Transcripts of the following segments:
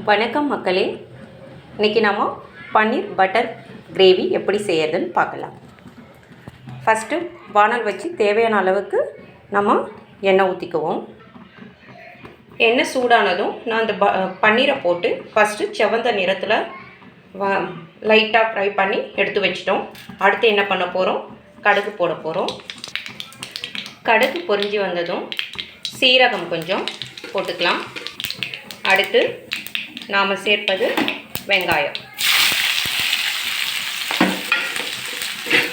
வணக்கம் மக்களே. இன்றைக்கி நம்ம பன்னீர் பட்டர் கிரேவி எப்படி செய்யறதுன்னு பார்க்கலாம். ஃபஸ்ட்டு வானல் வச்சு தேவையான அளவுக்கு நம்ம எண்ணெய் ஊற்றிக்குவோம் எண்ணெய் சூடானதும் நான் அந்த ப பன்னீரை போட்டு ஃபஸ்ட்டு செவந்த நிறத்தில் வ லைட்டாக ஃப்ரை பண்ணி எடுத்து வச்சிட்டோம். அடுத்து என்ன பண்ண போகிறோம் கடுகு போட போகிறோம் கடுகு பொறிஞ்சு வந்ததும் சீரகம் கொஞ்சம் போட்டுக்கலாம். அடுத்து நாம் சேர்ப்பது வெங்காயம்.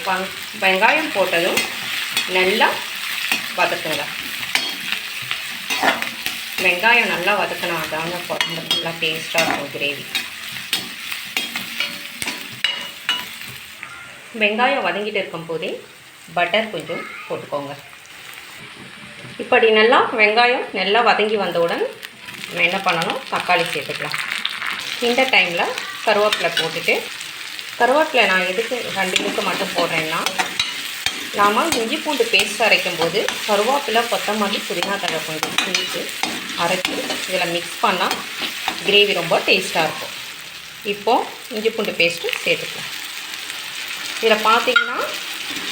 வங்- வெங்காயம் போட்டதும் நல்லா வதக்குங்க. வெங்காயம் நல்லா வதக்கினா தாங்க குழம்பு நல்லா டேஸ்ட்டாக இருக்கும் கிரேவி வெங்காயம் வதங்கிட்டு இருக்கும் போதே பட்டர் கொஞ்சம் போட்டுக்கோங்க. இப்படி நல்லா வெங்காயம் நல்லா வதங்கி வந்தவுடன் நம்ம என்ன பண்ணணும்? தக்காளி சேர்த்துக்கலாம். இந்த டைமில் கருவேப்பிலை போட்டுட்டு கருவேப்பிலை நான் எதுக்கு ரெண்டு முக்கு மட்டும் போடுறேன்னா நாம் இஞ்சி பூண்டு பேஸ்ட் அரைக்கும் போது கருவேப்பிலை கொத்தமல்லி புதினா தழை கொஞ்சம் சேர்த்து அரைச்சி இதில் மிக்ஸ் பண்ணால் கிரேவி ரொம்ப டேஸ்ட்டாக இருக்கும். இப்போது இஞ்சி பூண்டு பேஸ்ட்டு சேர்த்துக்கலாம். இதில் பார்த்தீங்கன்னா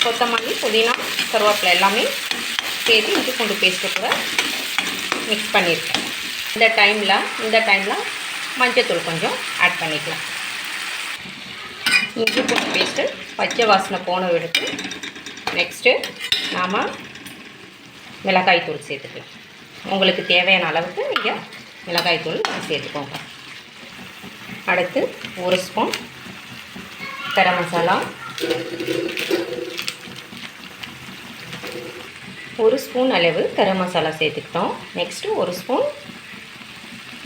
கொத்தமல்லி புதினா கருவேப்பிலை எல்லாமே சேர்த்து இஞ்சி பூண்டு பேஸ்ட்டு கூட மிக்ஸ் பண்ணியிருக்கேன் இந்த டைமில் இந்த டைமில் மஞ்சத்தூள் கொஞ்சம் ஆட் பண்ணிக்கலாம். இஞ்சி பூண்டு பேஸ்ட்டு பச்சை வாசனை போன எடுத்து நெக்ஸ்ட்டு நாம் மிளகாய் தூள் சேர்த்துக்கலாம். உங்களுக்கு தேவையான அளவுக்கு நீங்கள் மிளகாய் தூள் சேர்த்துக்கோங்க. அடுத்து ஒரு ஸ்பூன் கரம் மசாலா. ஒரு ஸ்பூன் அளவு கரம் மசாலா சேர்த்துக்கிட்டோம். நெக்ஸ்ட்டு ஒரு ஸ்பூன்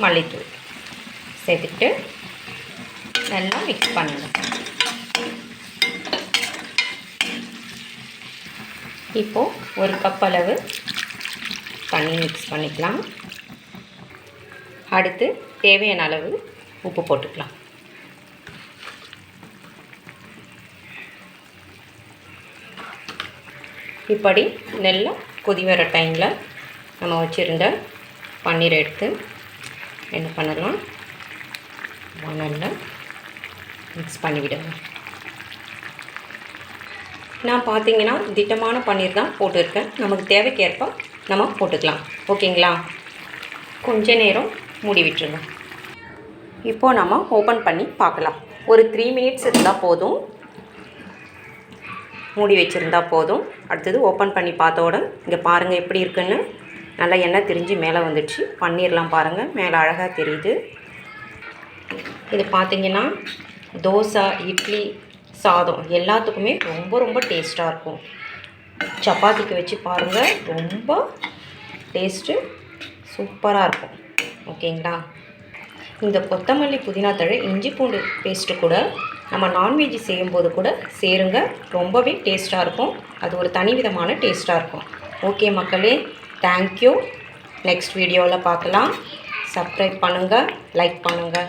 மல்லித்தூள். சேர்த்துக்கிட்டு நல்லா மிக்ஸ் பண்ணணும். இப்போது ஒரு கப் அளவு தண்ணி மிக்ஸ் பண்ணிக்கலாம். அடுத்து தேவையான அளவு உப்பு போட்டுக்கலாம். இப்படி நல்லா கொதி வர டைமில் நம்ம வச்சுருந்த பன்னீர் எடுத்து என்ன பண்ணலாம்? மணலில் மிக்ஸ் பண்ணிவிடுங்க. நான் பார்த்தீங்கன்னா திட்டமான பன்னீர் தான் போட்டிருக்கேன். நமக்கு தேவைக்கேற்ப நம்ம போட்டுக்கலாம். ஓகேங்களா? கொஞ்ச நேரம் மூடி விட்டுருங்க இப்போது நம்ம ஓப்பன் பண்ணி பார்க்கலாம். ஒரு த்ரீ மினிட்ஸ் இருந்தால் போதும். மூடி வச்சுருந்தா போதும். அடுத்தது ஓப்பன் பண்ணி பார்த்தோட இங்கே பாருங்கள் எப்படி இருக்குன்னு. நல்லா எண்ணெய் திரிஞ்சு மேலே வந்துடுச்சு. பன்னீர்லாம் பாருங்கள் மேலே அழகாக தெரியுது. இது பார்த்தீங்கன்னா தோசை இட்லி சாதம். எல்லாத்துக்குமே ரொம்ப ரொம்ப டேஸ்ட்டாக இருக்கும். சப்பாத்திக்கு வச்சு பாருங்கள் ரொம்ப டேஸ்ட்டு சூப்பராக இருக்கும். ஓகேங்களா? இந்த கொத்தமல்லி புதினா தழை இஞ்சி பூண்டு பேஸ்ட்டு கூட நம்ம நான்வெஜ் செய்யும்போது கூட சேருங்க. ரொம்பவே டேஸ்ட்டாக இருக்கும். அது ஒரு தனி விதமான டேஸ்ட்டாக இருக்கும். ஓகே மக்களே தேங்க்யூ நெக்ஸ்ட் வீடியோவில் பார்க்கலாம் சப்ஸ்கிரைப் பண்ணுங்கள் லைக் பண்ணுங்கள்